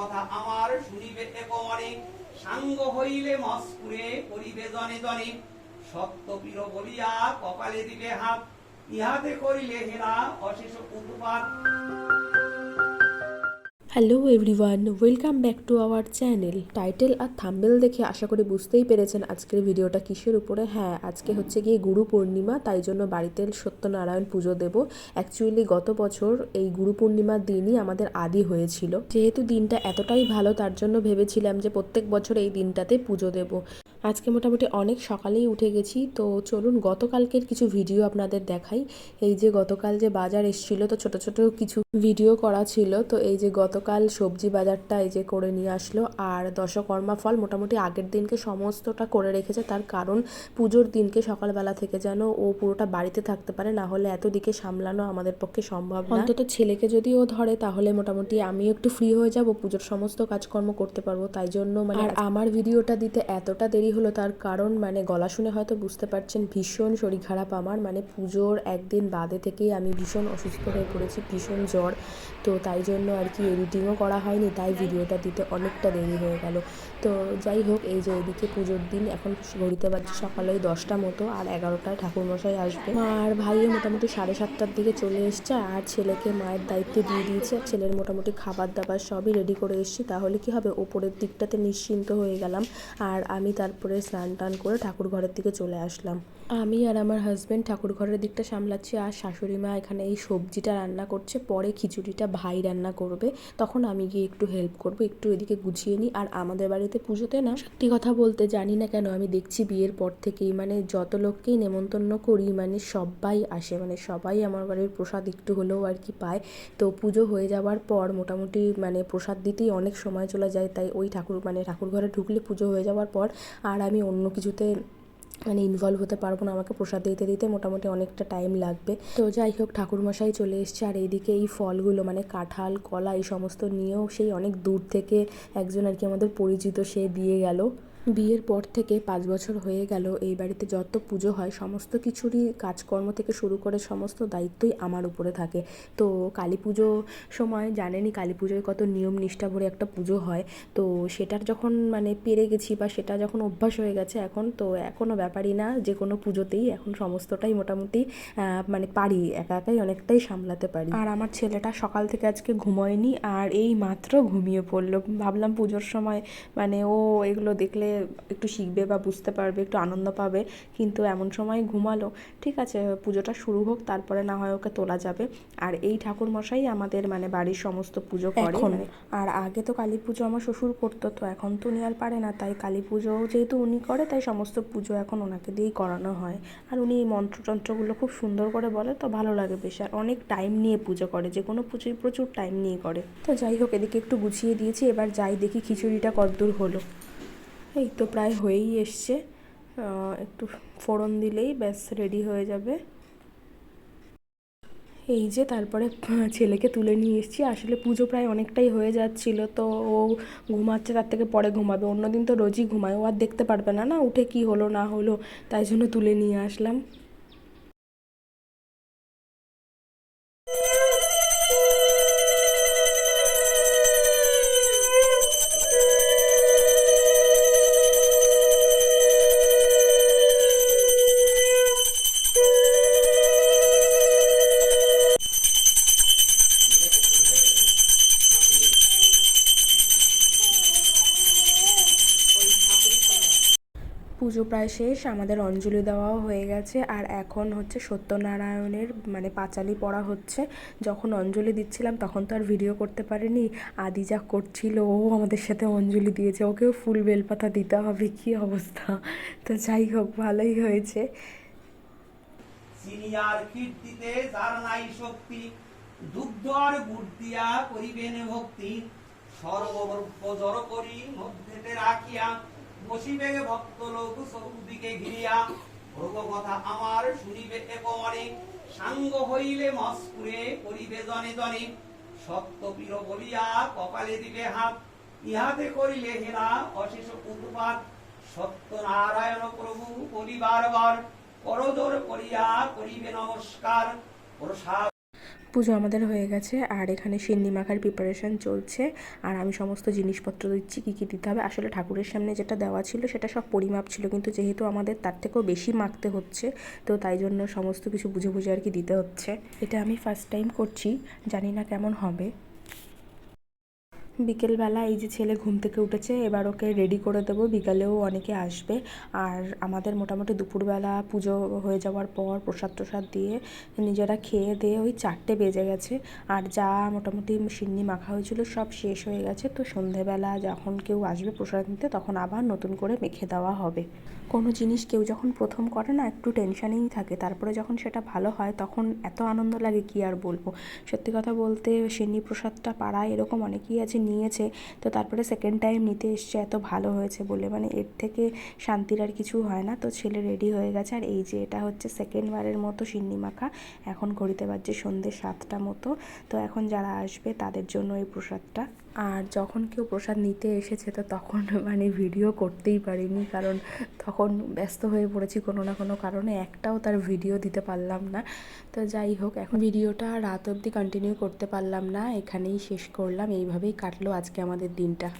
কথা আমার শুনিবে একবারে। সাঙ্গ হইলে মস্কুরে করিবে জনে জনে। সত্য বীর বলিয়া কপালে দিবে হাত। ইহাতে করিলে হেরা অশেষ উৎপাত hello everyone welcome back to our channel title R thumbnail দেখে আশা করি বুঝতেই পেরেছেন আজকের ভিডিওটা কিসের উপরে। হ্যাঁ আজকে হচ্ছে গিয়ে গুরু পূর্ণিমা, তাই জন্য বাড়িতে সত্যনারায়ণ পুজো দেব। অ্যাকচুয়ালি গত বছর এই গুরু পূর্ণিমার দিনই আমাদের আদি হয়েছিল। যেহেতু দিনটা এতটাই ভালো, তার জন্য ভেবেছিলাম যে প্রত্যেক বছর এই দিনটাতে পুজো দেব। আজকে মোটামুটি অনেক সকালেই উঠে গেছি, তো চলুন গতকালকের কিছু ভিডিও আপনাদের দেখাই। এই যে গতকাল যে বাজার এসেছিল, তো ছোট ছোট কিছু ভিডিও করা ছিল, তো এই যে গতকাল সবজি বাজারটা এই যে করে নিয়ে আসলো আর দশকর্মা ফল মোটামুটি আগের দিনকে সমস্তটা করে রেখেছে। তার কারণ পুজোর দিনকে সকালবেলা থেকে যেন ও পুরোটা বাড়িতে থাকতে পারে না হলে এত দিকে সামলানো আমাদের পক্ষে সম্ভব না। অন্তত ছেলেকে যদি ও ধরে তাহলে মোটামুটি আমি একটু ফ্রি হয়ে যাব পুজোর সমস্ত কাজকর্ম করতে পারব। তাই জন্য মানে আর আমার ভিডিওটা দিতে এতটা দেরি হলো তার কারণ মানে গলা শুনে হয়তো বুঝতে পারছেন ভীষণ শরীর খারাপ আমার। মানে পুজোর একদিন বাদে থেকেই আমি ভীষণ অসুস্থ হয়ে পড়েছি ভীষণ জ্বর। তো তাই জন্য আর কি এডিটিংও করা হয়নি তাই ভিডিওটা দিতে অনেকটা দেরি হয়ে গেল। তো যাই হোক এই যে এদিকে পুজোর দিন এখন ঘড়িতে বাজছে সকালে ওই দশটা মতো আর এগারোটায় ঠাকুরমশাই আসবে। আর ভাইও মোটামুটি সাড়ে সাতটার দিকে চলে এসছে আর ছেলেকে মায়ের দায়িত্ব দিয়ে দিয়েছে। আর ছেলের মোটামুটি খাবার দাবার সবই রেডি করে এসেছি। তাহলে কি হবে? ওপরের দিকটাতে নিশ্চিন্ত হয়ে গেলাম। আর আমি তারপরে স্নান টান করে ঠাকুর ঘরের দিকে চলে আসলাম। আমি আর আমার হাজব্যান্ড ঠাকুর ঘরের দিকটা সামলাচ্ছি। আর শাশুড়ি মা এখানে এই সবজিটা রান্না করছে। পরে খিচুড়িটা ভাই রান্না করবে। তখন আমি গিয়ে একটু হেল্প করব, একটু এদিকে গুছিয়ে নিই। আর আমাদের বাড়িতে পুজোতে না, সত্যি কথা বলতে জানি না কেন আমি দেখছি বিয়ের পর থেকেই মানে যত লোককেই নেমন্তন্ন করি মানে সবাই আসে মানে সবাই আমার বাড়ির প্রসাদ একটু হলেও আর কি পায়। তো পুজো হয়ে যাওয়ার পর মোটামুটি মানে প্রসাদ দিতেই অনেক সময় চলে যায়, তাই ওই ঠাকুর মানে ঠাকুর ঘরে ঢুকলে পুজো হয়ে যাওয়ার পর আর আমি অন্য কিছুতে মানে ইনভলভ হতে পারব না, আমাকে প্রসাদ দিতে দিতে মোটামুটি অনেকটা টাইম লাগবে। তো যাই হোক, ঠাকুরমশাই চলে এসছে আর এইদিকে এই ফলগুলো মানে কাঁঠাল, কলা এই সমস্ত নিয়েও সেই অনেক দূর থেকে একজন আর কি আমাদের পরিচিত সে দিয়ে গেল। বিয়ের পর থেকে পাঁচ বছর হয়ে গেল, এই বাড়িতে যত পুজো হয়, সমস্ত কিছুরই কাজকর্ম থেকে শুরু করে সমস্ত দায়িত্বই আমার উপরে থাকে। তো কালী পুজো সময় জানেনি কালী পুজোয় কত নিয়ম নিষ্ঠা ভরে একটা পুজো হয়। তো সেটার যখন মানে পেরে গেছি বা সেটা যখন অভ্যাস হয়ে গেছে এখন, তো এখনও ব্যাপারই না, যে কোনো পুজোতেই এখন সমস্তটাই মোটামুটি মানে পারি, একা একাই অনেকটাই সামলাতে পারি। আর আমার ছেলেটা সকাল থেকে আজকে ঘুমোয়নি, আর এই মাত্র ঘুমিয়ে পড়ল। ভাবলাম পুজোর সময় মানে ও এগুলো দেখলে একটু শিখবে বা বুঝতে পারবে একটু আনন্দ পাবে কিন্তু এমন সময় ঘুমালো। ঠিক আছে পুজোটা শুরু হোক তারপরে না হয় ওকে তোলা যাবে। আর এই ঠাকুর মশাই আমাদের মানে বাড়ির সমস্ত পুজো করে। মানে আর আগে তো কালী পুজো আমার শ্বশুর করতো তো এখন তো উনি আর পারে না। তাই কালী পুজো যেহেতু উনি করে তাই সমস্ত পুজো এখন ওনাকে দিয়েই করানো হয়। আর উনি এই মন্ত্রতন্ত্রগুলো খুব সুন্দর করে বলে তো ভালো লাগে বেশ। আর অনেক টাইম নিয়ে পুজো করে যে কোনো পুজোই প্রচুর টাইম নিয়ে করে। তো যাই হোক এদিকে একটু গুছিয়ে দিয়েছি এবার যাই দেখি খিচুড়িটা কদ্দূর হলো। এই তো প্রায় হয়েই এসছে। একটু ফোড়ন দিলেই ব্যাস রেডি হয়ে যাবে। এই যে তারপরে ছেলেকে তুলে নিয়ে এসেছি। আসলে পুজো প্রায় অনেকটাই হয়ে যাচ্ছিল, তো ও ঘুমাচ্ছে, তার থেকে পরে ঘুমাবে। অন্যদিন তো রোজই ঘুমায়। ও আর দেখতে পারবে না না উঠে কি হলো, না হলো, তাই জন্য তুলে নিয়ে আসলাম। পুজো প্রায় শেষ, আমাদের অঞ্জলি দেওয়াও হয়ে গেছে। আর এখন হচ্ছে সত্যনারায়ণের মানে পাঁচালি পড়া হচ্ছে। যখন অঞ্জলি দিচ্ছিলাম, তখন তো আর ভিডিও করতে পারিনি। আদি যা করছিল, ও আমাদের সাথে অঞ্জলি দিয়েছে। ওকেও ফুল বেলপাতা দিতে হবে, কি অবস্থা? তো যাই হোক, ভালোই হয়েছে। সিনিয়ার কীর্তিতে দুগ্ধ আর গুড় দিয়া করিবেন ভক্তি। করি মধ্যেতে রাখিয়া বসিবে ভক্ত লোক চৌদিকে ঘিরিয়া ভোগ কথা আমার শুনিবে একবারে। সাঙ্গ হইলে মস্কুরে করিবে জনে জনে। সত্য পীর বলিয়া কপালে দিবে হাত, ইহাতে করিলে হেরা অশেষ উৎপাত সত্যনারায়ণ প্রভু বলিবার বার করজোর করিয়া করিবে নমস্কার। প্রসাদ পুজো আমাদের হয়ে গেছে, আর এখানে সিন্নি মাখার প্রিপারেশান চলছে, আর আমি সমস্ত জিনিসপত্র দিচ্ছি, কী কী দিতে হবে। আসলে ঠাকুরের সামনে যেটা দেওয়া ছিল সেটা সব পরিমাপ ছিল, কিন্তু যেহেতু আমাদের তার থেকেও বেশি মাখতে হচ্ছে, তো তাই জন্য সমস্ত কিছু বুঝে বুঝে আর কি দিতে হচ্ছে। এটা আমি ফার্স্ট টাইম করছি, জানি না কেমন হবে। বিকেলবেলা এই যে ছেলে ঘুম থেকে উঠেছে, এবার ওকে রেডি করে দেবো। বিকালেও অনেকে আসবে। আর আমাদের মোটামুটি দুপুরবেলা পুজো হয়ে যাওয়ার পর প্রসাদ টসাদ দিয়ে নিজেরা খেয়ে দিয়ে ওই চারটে বেজে গেছে। আর যা মোটামুটি সিন্নি মাখা হয়েছিল সব শেষ হয়ে গেছে। তো সন্ধেবেলা যখন কেউ আসবে প্রসাদ নিতে, তখন আবার নতুন করে মেখে দেওয়া হবে। কোনো জিনিস কেউ যখন প্রথম করে না, একটু টেনশানেই থাকে। তারপরে যখন সেটা ভালো হয়, তখন এত আনন্দ লাগে, কি আর বলব? সত্যি কথা বলতে, সিন্নি প্রসাদটা পাড়ায় এরকম অনেকেই আছে নিয়েছে। তো তারপরে সেকেন্ড টাইম নিতে এসছে, এত ভালো হয়েছে বলে। মানে এর থেকে শান্তির আর কিছু হয় না। তো ছেলে রেডি হয়ে গেছে। আর এই যে এটা হচ্ছে সেকেন্ডবারের মতো সিন্নি মাখা। এখন ঘড়িতে বাজছে সন্ধ্যে সাতটা মতো। তো এখন যারা আসবে তাদের জন্য এই প্রসাদটা। আর যখন কেউ প্রসাদ নিতে এসেছে, তো তখন মানে ভিডিও করতেই পারিনি। কারণ তখন ব্যস্ত হয়ে পড়েছি কোনো না কোনো কারণে। একটাও তার ভিডিও দিতে পারলাম না। তো যাই হোক, এখন ভিডিওটা রাত অবধি কন্টিনিউ করতে পারলাম না। এখানেই শেষ করলাম। এইভাবেই কাটলো আজকে আমাদের দিনটা।